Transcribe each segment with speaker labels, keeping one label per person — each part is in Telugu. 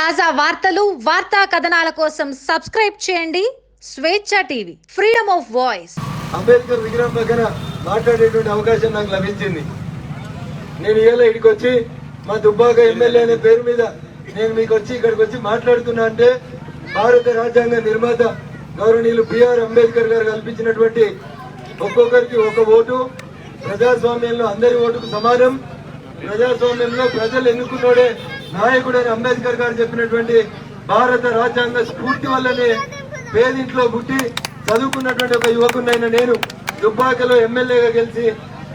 Speaker 1: తాజా వార్తలు వార్తా కథనాల కోసం సబ్స్క్రైబ్ చేయండి. Swechha TV freedom of voice.
Speaker 2: Ambedkar విగ్రహం దగ్గర మాట్లాడేటువంటి అవకాశం నాకు లభించింది. నేను ఇవాళ ఇక్కడికి వచ్చి మా దుబ్బాక ఎమ్మెల్యే అనే పేరు మీద నేను మీకు వచ్చి ఇక్కడికి వచ్చి మాట్లాడుతున్నా అంటే భారత రాజ్యాంగ నిర్మాత గౌరవనీయులు బిఆర్ అంబేద్కర్ గారు కల్పించినటువంటి ఒక్కొక్కరికి ఒక ఓటు ప్రజాస్వామ్యంలో అందరి ఓటుకు సమానం. ప్రజాస్వామ్యంలో ప్రజలు ఎన్నుకున్నోడే నాయకుడని అంబేద్కర్ గారు చెప్పినటువంటి భారత రాజ్యాంగ స్ఫూర్తి వల్లనే పేదింట్లో పుట్టి చదువుకున్నటువంటి ఒక యువకునైన నేను దుబ్బాకలో ఎమ్మెల్యేగా గెలిచి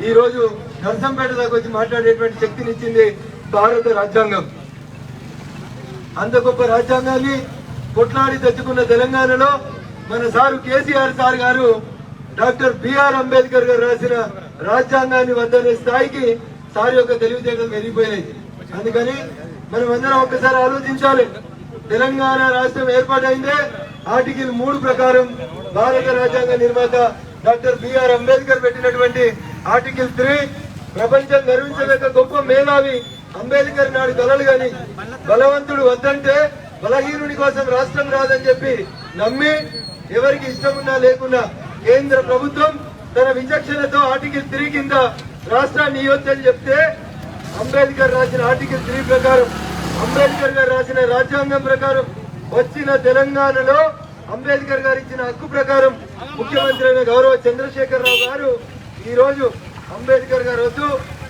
Speaker 2: ఈ రోజు నర్సంపేట దాకా వచ్చి మాట్లాడేటువంటి శక్తినిచ్చింది భారత రాజ్యాంగం. అంత గొప్ప రాజ్యాంగాన్ని కొట్లాడి తెచ్చుకున్న తెలంగాణలో మన సారు కేసీఆర్ సార్ గారు డాక్టర్ బిఆర్ అంబేద్కర్ గారు రాసిన రాజ్యాంగాన్ని వద్దనే స్థాయికి సార్ యొక్క తెలివితేటలు పెరిగిపోయినాయి. అందుకని మనం అందరం ఒక్కసారి ఆలోచించాలి. తెలంగాణ రాష్ట్రం ఏర్పాటైందే. ఆర్టికల్ మూడు ప్రకారం భారత రాజ్యాంగ నిర్మాత డాక్టర్ బిఆర్ అంబేద్కర్ పెట్టినటువంటి ఆర్టికల్ త్రీ ప్రపంచం గర్వించలేక గొప్ప మేధావి అంబేద్కర్ నాడు కలలు గాని బలవంతుడు వద్దంటే బలహీనుడి కోసం రాష్ట్రం రాదని చెప్పి నమ్మి ఎవరికి ఇష్టమున్నా లేకున్నా కేంద్ర ప్రభుత్వం తన విచక్షణతో ఆర్టికల్ త్రీ కింద రాష్ట్రాన్ని ఇవ్వచ్చని చెప్తే అంబేద్కర్ రాసిన ఆర్టికల్ త్రీ ప్రకారం అంబేద్కర్ గారు రాసిన రాజ్యాంగం ప్రకారం వచ్చిన తెలంగాణలో అంబేద్కర్ గారు ఇచ్చిన హక్కు ప్రకారం ముఖ్యమంత్రి అయిన గౌరవ చంద్రశేఖరరావు గారు ఈరోజు అంబేద్కర్ గారు వద్దు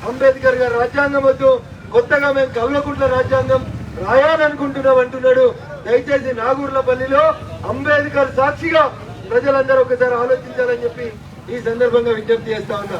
Speaker 2: అంబేద్కర్ గారు రాజ్యాంగం వద్దు కొత్తగా మేము కవలకుంట్ల రాజ్యాంగం రాయాలనుకుంటున్నాం అంటున్నాడు. దయచేసి నాగూర్లపల్లిలో అంబేద్కర్ సాక్షిగా ప్రజలందరూ ఒకసారి ఆలోచించాలని చెప్పి ఈ సందర్భంగా విజ్ఞప్తి చేస్తా ఉన్నా.